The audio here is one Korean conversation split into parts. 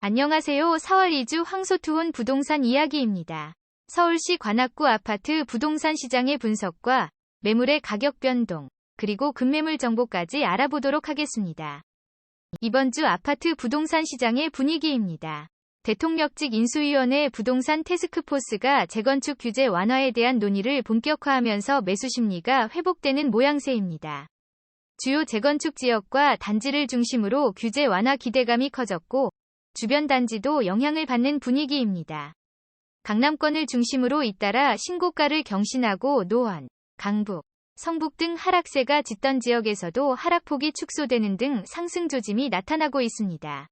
안녕하세요. 4월 2주 황소투혼 부동산 이야기입니다. 서울시 관악구 아파트 부동산 시장의 분석과 매물의 가격 변동, 그리고 급매물 정보까지 알아보도록 하겠습니다. 이번 주 아파트 부동산 시장의 분위기입니다. 대통령직 인수위원회 부동산 테스크포스가 재건축 규제 완화에 대한 논의를 본격화하면서 매수 심리가 회복되는 모양새입니다. 주요 재건축 지역과 단지를 중심으로 규제 완화 기대감이 커졌고 주변 단지도 영향을 받는 분위기입니다. 강남권을 중심으로 잇따라 신고가를 경신하고 노원, 강북, 성북 등 하락세가 짙던 지역에서도 하락폭이 축소되는 등 상승 조짐이 나타나고 있습니다.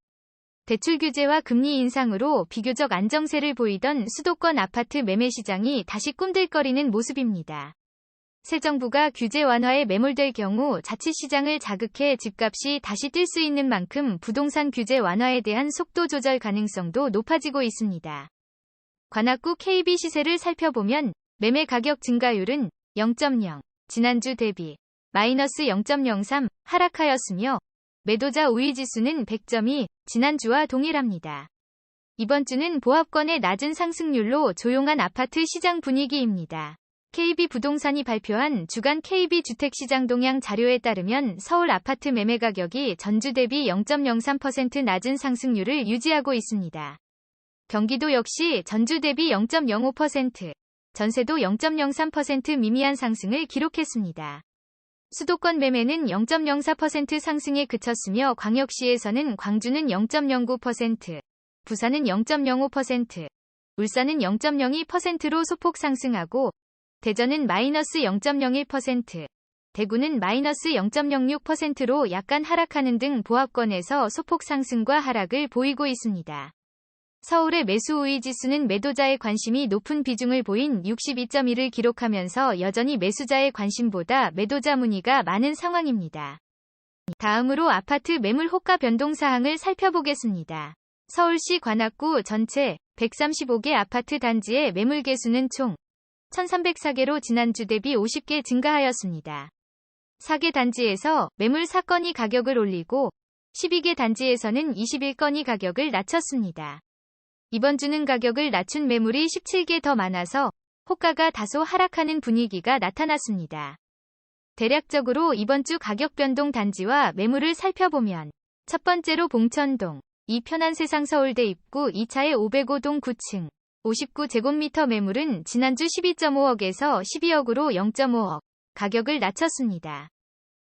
대출 규제와 금리 인상으로 비교적 안정세를 보이던 수도권 아파트 매매 시장이 다시 꿈들거리는 모습입니다. 새 정부가 규제 완화에 매몰될 경우 자칫 시장을 자극해 집값이 다시 뛸 수 있는 만큼 부동산 규제 완화에 대한 속도 조절 가능성도 높아지고 있습니다. 관악구 KB 시세를 살펴보면 매매 가격 증가율은 0.0, 지난주 대비 마이너스 0.03 하락하였으며 매도자 우위 지수는 100점이 지난주와 동일합니다. 이번 주는 보합권의 낮은 상승률로 조용한 아파트 시장 분위기입니다. KB 부동산이 발표한 주간 KB 주택시장 동향 자료에 따르면 서울 아파트 매매 가격이 전주 대비 0.03% 낮은 상승률을 유지하고 있습니다. 경기도 역시 전주 대비 0.05%, 전세도 0.03% 미미한 상승을 기록했습니다. 수도권 매매는 0.04% 상승에 그쳤으며 광역시에서는 광주는 0.09%, 부산은 0.05%, 울산은 0.02%로 소폭 상승하고 대전은 마이너스 0.01%, 대구는 마이너스 0.06%로 약간 하락하는 등 보합권에서 소폭 상승과 하락을 보이고 있습니다. 서울의 매수 우위 지수는 매도자의 관심이 높은 비중을 보인 62.1을 기록하면서 여전히 매수자의 관심보다 매도자 문의가 많은 상황입니다. 다음으로 아파트 매물 호가 변동 사항을 살펴보겠습니다. 서울시 관악구 전체 135개 아파트 단지의 매물 개수는 총 1304개로 지난주 대비 50개 증가하였습니다. 4개 단지에서 매물 사건이 가격을 올리고 12개 단지에서는 21건이 가격을 낮췄습니다. 이번 주는 가격을 낮춘 매물이 17개 더 많아서 호가가 다소 하락하는 분위기가 나타났습니다. 대략적으로 이번 주 가격 변동 단지와 매물을 살펴보면 첫 번째로 봉천동, 이 편한 세상 서울대 입구 2차의 505동 9층, 59제곱미터 매물은 지난주 12.5억에서 12억으로 0.5억 가격을 낮췄습니다.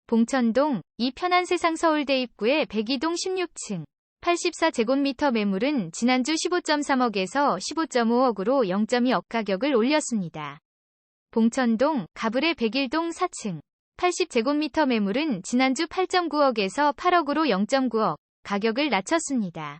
봉천동, 이 편한 세상 서울대 입구의 102동 16층, 84제곱미터 매물은 지난주 15.3억에서 15.5억으로 0.2억 가격을 올렸습니다. 봉천동, 가불의 101동 4층, 80제곱미터 매물은 지난주 8.9억에서 8억으로 0.9억 가격을 낮췄습니다.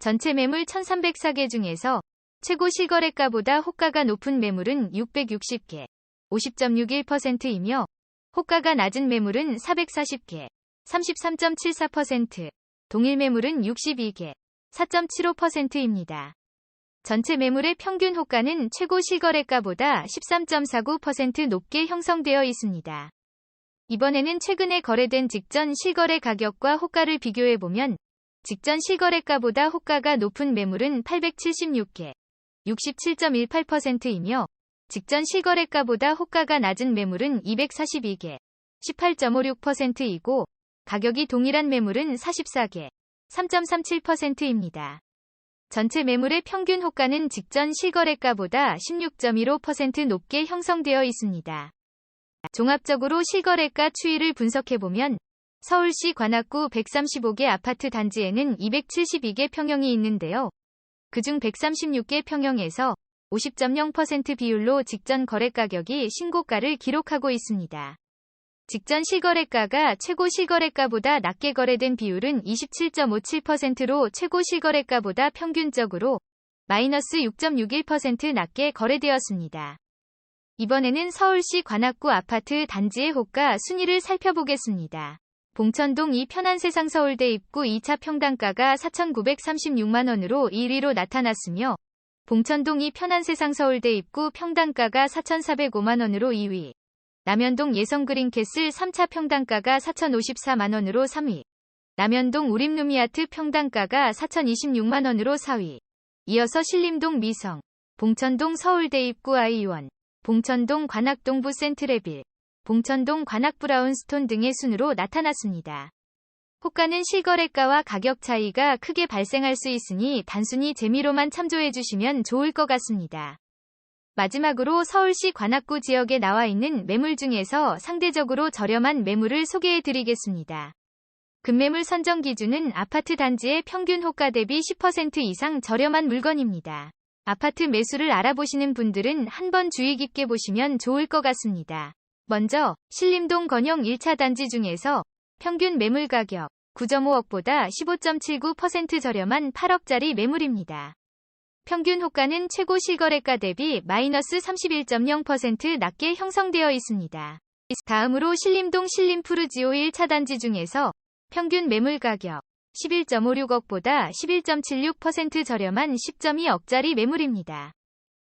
전체 매물 1304개 중에서 최고 실거래가보다 호가가 높은 매물은 660개, 50.61%이며 호가가 낮은 매물은 440개, 33.74%, 동일 매물은 62개, 4.75%입니다. 전체 매물의 평균 호가는 최고 실거래가보다 13.49% 높게 형성되어 있습니다. 이번에는 최근에 거래된 직전 실거래 가격과 호가를 비교해보면 직전 실거래가보다 호가가 높은 매물은 876개, 67.18%이며 직전 실거래가보다 호가가 낮은 매물은 242개, 18.56%이고 가격이 동일한 매물은 44개, 3.37%입니다. 전체 매물의 평균 호가는 직전 실거래가보다 16.15% 높게 형성되어 있습니다. 종합적으로 실거래가 추이를 분석해보면 서울시 관악구 135개 아파트 단지에는 272개 평형이 있는데요. 그중 136개 평형에서 50.0% 비율로 직전 거래 가격이 신고가를 기록하고 있습니다. 직전 실거래가가 최고 실거래가보다 낮게 거래된 비율은 27.57%로 최고 실거래가보다 평균적으로 마이너스 6.61% 낮게 거래되었습니다. 이번에는 서울시 관악구 아파트 단지의 호가 순위를 살펴보겠습니다. 봉천동 2 편안세상 서울대 입구 2차 평당가가 4,936만원으로 1위로 나타났으며 봉천동 2 편안세상 서울대 입구 평당가가 4,405만원으로 2위, 남현동 예성그린캐슬 3차 평당가가 4,054만원으로 3위, 남현동 우림루미아트 평당가가 4,026만원으로 4위, 이어서 신림동 미성, 봉천동 서울대 입구 아이원, 봉천동 관악동부 센트레빌, 봉천동 관악 브라운스톤 등의 순으로 나타났습니다. 호가는 실거래가와 가격 차이가 크게 발생할 수 있으니 단순히 재미로만 참조해 주시면 좋을 것 같습니다. 마지막으로 서울시 관악구 지역에 나와 있는 매물 중에서 상대적으로 저렴한 매물을 소개해 드리겠습니다. 금매물 선정 기준은 아파트 단지의 평균 호가 대비 10% 이상 저렴한 물건입니다. 아파트 매수를 알아보시는 분들은 한번 주의 깊게 보시면 좋을 것 같습니다. 먼저 신림동 건영 1차 단지 중에서 평균 매물 가격 9.5억보다 15.79% 저렴한 8억짜리 매물입니다. 평균 호가는 최고 실거래가 대비 마이너스 31.0% 낮게 형성되어 있습니다. 다음으로 신림동 신림푸르지오 1차 단지 중에서 평균 매물 가격 11.56억보다 11.76% 저렴한 10.2억짜리 매물입니다.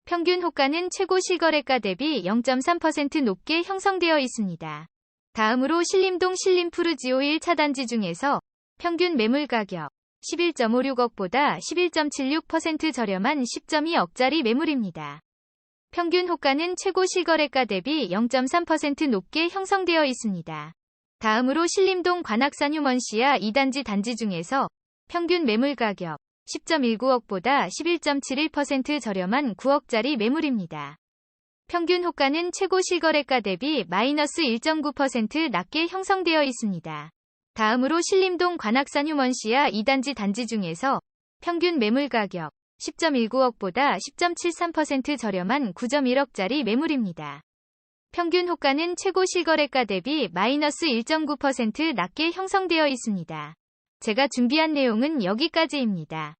평균 호가는 최고 실거래가 대비 0.3% 높게 형성되어 있습니다. 다음으로 신림동 신림푸르지오 1차 단지 중에서 평균 매물 가격 11.56억보다 11.76% 저렴한 10.2억짜리 매물입니다. 평균 호가는 최고 실거래가 대비 0.3% 높게 형성되어 있습니다. 다음으로 신림동 관악산 휴먼시아 2단지 단지 중에서 평균 매물 가격 10.19억보다 11.71% 저렴한 9억짜리 매물입니다. 평균 호가는 최고 실거래가 대비 마이너스 1.9% 낮게 형성되어 있습니다. 다음으로 신림동 관악산 휴먼시아 2단지 단지 중에서 평균 매물 가격 10.19억보다 10.73% 저렴한 9.1억짜리 매물입니다. 평균 호가는 최고 실거래가 대비 마이너스 1.9% 낮게 형성되어 있습니다. 제가 준비한 내용은 여기까지입니다.